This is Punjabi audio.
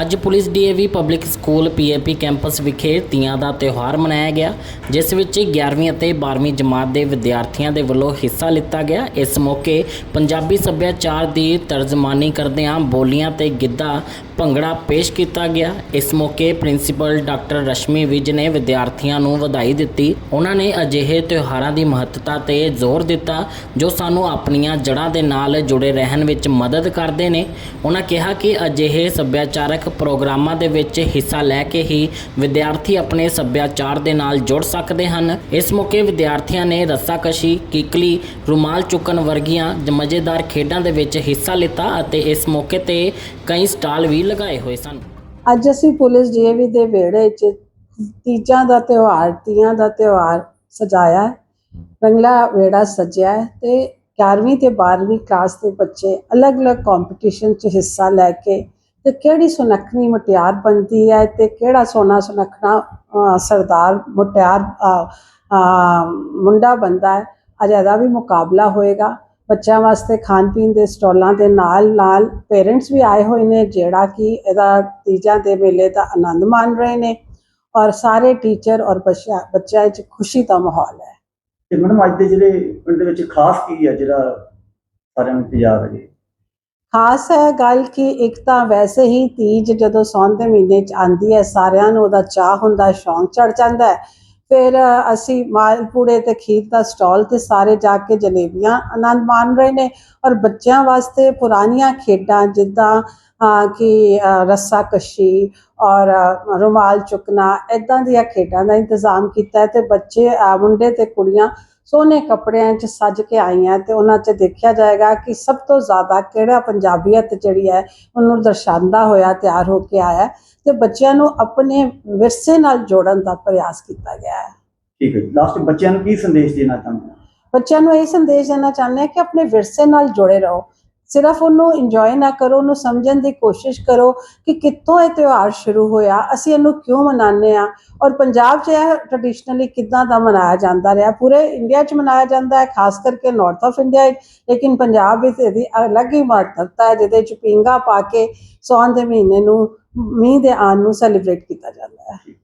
ਅੱਜ police DAV public school PAP campus ਵਿਖੇ ਤੀਆਂ ਦਾ ਤਿਉਹਾਰ ਮਨਾਇਆ ਗਿਆ, ਜਿਸ ਵਿੱਚ 11ਵੀਂ ਅਤੇ 12ਵੀਂ ਜਮਾਤ ਦੇ ਵਿਦਿਆਰਥੀਆਂ ਦੇ ਵੱਲੋਂ ਹਿੱਸਾ ਲਿੱਤਾ ਗਿਆ। ਇਸ ਮੌਕੇ ਪੰਜਾਬੀ ਸੱਭਿਆਚਾਰ ਦੀ ਤਰਜਮਾਨੀ ਕਰਦਿਆਂ ਬੋਲੀਆਂ ਤੇ ਗਿੱਧਾ ਭੰਗੜਾ ਪੇਸ਼ ਕੀਤਾ ਗਿਆ। ਇਸ ਮੌਕੇ ਪ੍ਰਿੰਸੀਪਲ ਡਾਕਟਰ ਰਸ਼ਮੀ ਵਿਜ ਨੇ ਵਿਦਿਆਰਥੀਆਂ ਨੂੰ ਵਧਾਈ ਦਿੱਤੀ। ਉਹਨਾਂ ਨੇ ਅਜਿਹੇ ਤਿਉਹਾਰਾਂ ਦੀ ਮਹੱਤਤਾ ਤੇ ਜ਼ੋਰ ਦਿੱਤਾ, ਜੋ ਸਾਨੂੰ ਆਪਣੀਆਂ ਜੜ੍ਹਾਂ ਦੇ ਨਾਲ ਜੁੜੇ ਰਹਿਣ ਵਿੱਚ ਮਦਦ ਕਰਦੇ ਨੇ। ਉਹਨਾਂ ਕਿਹਾ ਕਿ ਅਜਿਹੇ ਸੱਭਿਆਚਾਰਕ ਪ੍ਰੋਗਰਾਮਾਂ ਦੇ ਵਿੱਚ ਹਿੱਸਾ ਲੈ ਕੇ ਹੀ ਵਿਦਿਆਰਥੀ ਆਪਣੇ ਸੱਭਿਆਚਾਰ ਦੇ ਨਾਲ ਜੁੜ ਸਕਦੇ ਹਨ। ਇਸ ਮੌਕੇ ਵਿਦਿਆਰਥੀਆਂ ਨੇ ਰੱਸਾਕਸ਼ੀ, ਕਿਕਲੀ, ਰੁਮਾਲ ਚੁੱਕਣ ਵਰਗੀਆਂ ਮਜ਼ੇਦਾਰ ਖੇਡਾਂ ਦੇ ਵਿੱਚ ਹਿੱਸਾ ਲਿੱਤਾ ਅਤੇ ਇਸ ਮੌਕੇ ਤੇ ਕਈ ਸਟਾਲ ਵੀ ਲਗਾਏ ਹੋਏ ਸਨ। ਅੱਜ ਅਸੀਂ ਪੁਲਿਸ ਡੀਏਵੀ ਦੇ ਵਿਹੜੇ 'ਚ ਤੀਜਾਂ ਦਾ ਤਿਉਹਾਰ, ਤੀਆਂ ਦਾ ਤਿਉਹਾਰ ਸਜਾਇਆ ਰੰਗਲਾ ਵਿਹੜਾ ਸਜਿਆ ਹੈ ਤੇ 11ਵੀਂ ਤੇ 12ਵੀਂ ਕਲਾਸ ਦੇ ਬੱਚੇ ਅਲੱਗ-ਅਲੱਗ ਕੰਪੀਟੀਸ਼ਨ 'ਚ ਹਿੱਸਾ ਲੈ ਕੇ ਤੇ ਕਿਹੜੀ ਸੁਨੱਖਣੀ ਮੁਟਿਆਰ ਬਣਦੀ ਹੈ ਤੇ ਕਿਹੜਾ ਸੋਨਾ ਸੁਨੱਖਣਾ ਸਰਦਾਰ ਮੁਟਿਆਰ ਮੁੰਡਾ ਬਣਦਾ ਹੈ, ਅੱਜ ਇਹਦਾ ਵੀ ਮੁਕਾਬਲਾ ਹੋਏਗਾ। ਬੱਚਿਆਂ ਵਾਸਤੇ ਖਾਣ ਪੀਣ ਦੇ ਸਟਾਲਾਂ ਦੇ ਨਾਲ ਨਾਲ ਪੇਰੈਂਟਸ ਵੀ ਆਏ ਹੋਏ ਨੇ, ਜਿਹੜਾ ਕਿ ਇਹਦਾ ਤੀਜਾਂ ਦੇ ਮੇਲੇ ਦਾ ਆਨੰਦ ਮਾਣ ਰਹੇ ਨੇ ਔਰ ਸਾਰੇ ਟੀਚਰ ਔਰ ਬੱਚਿਆਂ ਬੱਚਿਆਂ ਵਿੱਚ ਖੁਸ਼ੀ ਦਾ ਮਾਹੌਲ ਹੈ। ਤੇ ਮੈਡਮ ਅੱਜ ਦੇ ਜਿਹੜੇ ਪਿੰਡ ਦੇ ਵਿੱਚ ਖਾਸ ਕੀ ਹੈ ਜਿਹੜਾ ਸਾਰਿਆਂ ਨੂੰ ਇੰਤਜ਼ਾਰ ਹੈ ਜੀ ਖਾਸ ਹੈ ਗੱਲ ਕਿ ਇੱਕ ਤਾਂ ਵੈਸੇ ਹੀ ਤੀਜ ਜਦੋਂ ਸੌਣ ਦੇ ਮਹੀਨੇ ਚ ਆਂਦੀ ਹੈ, ਸਾਰਿਆਂ ਨੂੰ ਉਹਦਾ ਚਾਹ ਹੁੰਦਾ, ਸ਼ੌਂਕ ਚੜ ਜਾਂਦਾ ਹੈ। ਫਿਰ ਅਸੀਂ ਮਾਲਪੂੜੇ ਤੇ ਖੀਰ ਦਾ ਸਟਾਲ ਤੇ ਸਾਰੇ ਜਾ ਕੇ ਜਲੇਬੀਆਂ ਆਨੰਦ ਮਾਣ ਰਹੇ ਨੇ ਔਰ ਬੱਚਿਆਂ ਵਾਸਤੇ ਪੁਰਾਣੀਆਂ ਖੇਡਾਂ ਜਿੱਦਾਂ ਕਿ ਰੱਸਾ ਕਸ਼ੀ ਔਰ ਰੁਮਾਲ ਚੁੱਕਣਾ ਇਦਾਂ ਦੀਆਂ ਖੇਡਾਂ ਦਾ ਇੰਤਜ਼ਾਮ ਕੀਤਾ ਹੈ ਤੇ ਬੱਚੇ ਮੁੰਡੇ ਤੇ ਕੁੜੀਆਂ ਸੋਹਣੇ ਕੱਪੜਿਆਂ 'ਚ ਸੱਜ ਕੇ ਆਈਆਂ ਤੇ ਉਹਨਾਂ 'ਚ ਦੇਖਿਆ ਜਾਏਗਾ ਕਿ ਸਭ ਤੋਂ ਜ਼ਿਆਦਾ ਕਿਹੜਾ ਪੰਜਾਬੀਅਤ ਜਿਹੜੀ ਹੈ ਉਹਨੂੰ ਦਰਸਾਉਂਦਾ ਹੋਇਆ ਤਿਆਰ ਹੋ ਕੇ ਆਇਆ ਤੇ ਬੱਚਿਆਂ ਨੂੰ ਆਪਣੇ ਵਿਰਸੇ ਨਾਲ ਜੋੜਨ ਦਾ ਪ੍ਰਯਾਸ ਕੀਤਾ ਗਿਆ ਹੈ। ਠੀਕ ਹੈ। ਲਾਸਟ ਬੱਚਿਆਂ ਨੂੰ ਕੀ ਸੰਦੇਸ਼ ਦੇਣਾ ਚਾਹੁੰਦੇ ਬੱਚਿਆਂ ਨੂੰ ਇਹ ਸੰਦੇਸ਼ ਦੇਣਾ ਚਾਹੁੰਦੇ ਹਾਂ ਕਿ ਆਪਣੇ ਵਿਰਸੇ ਨਾਲ ਜੁੜੇ ਰਹੋ। ਸਿਰਫ ਉਹਨੂੰ ਇੰਜੋਏ ਨਾ ਕਰੋ, ਉਹਨੂੰ ਸਮਝਣ ਦੀ ਕੋਸ਼ਿਸ਼ ਕਰੋ ਕਿ ਕਿੱਥੋਂ ਇਹ ਤਿਉਹਾਰ ਸ਼ੁਰੂ ਹੋਇਆ, ਅਸੀਂ ਇਹਨੂੰ ਕਿਉਂ ਮਨਾਉਂਦੇ ਆ ਔਰ ਪੰਜਾਬ 'ਚ ਇਹ ਟ੍ਰੈਡੀਸ਼ਨਲੀ ਕਿੱਦਾਂ ਦਾ ਮਨਾਇਆ ਜਾਂਦਾ ਰਿਹਾ? ਪੂਰੇ ਇੰਡੀਆ 'ਚ ਮਨਾਇਆ ਜਾਂਦਾ ਹੈ, ਖਾਸ ਕਰਕੇ ਨਾਰਥ ਆਫ ਇੰਡੀਆ ਲੇਕਿਨ ਪੰਜਾਬ ਵਿੱਚ ਇਹਦੀ ਅਲੱਗ ਹੀ ਮਹੱਤਤਾ ਹੈ, ਜਿਹਦੇ 'ਚ ਪੀਂਘਾਂ ਪਾ ਕੇ ਸੌਣ ਦੇ ਮਹੀਨੇ ਨੂੰ, ਮੀਂਹ ਦੇ ਆਉਣ ਨੂੰ ਸੈਲੀਬ੍ਰੇਟ ਕੀਤਾ ਜਾਂਦਾ ਹੈ।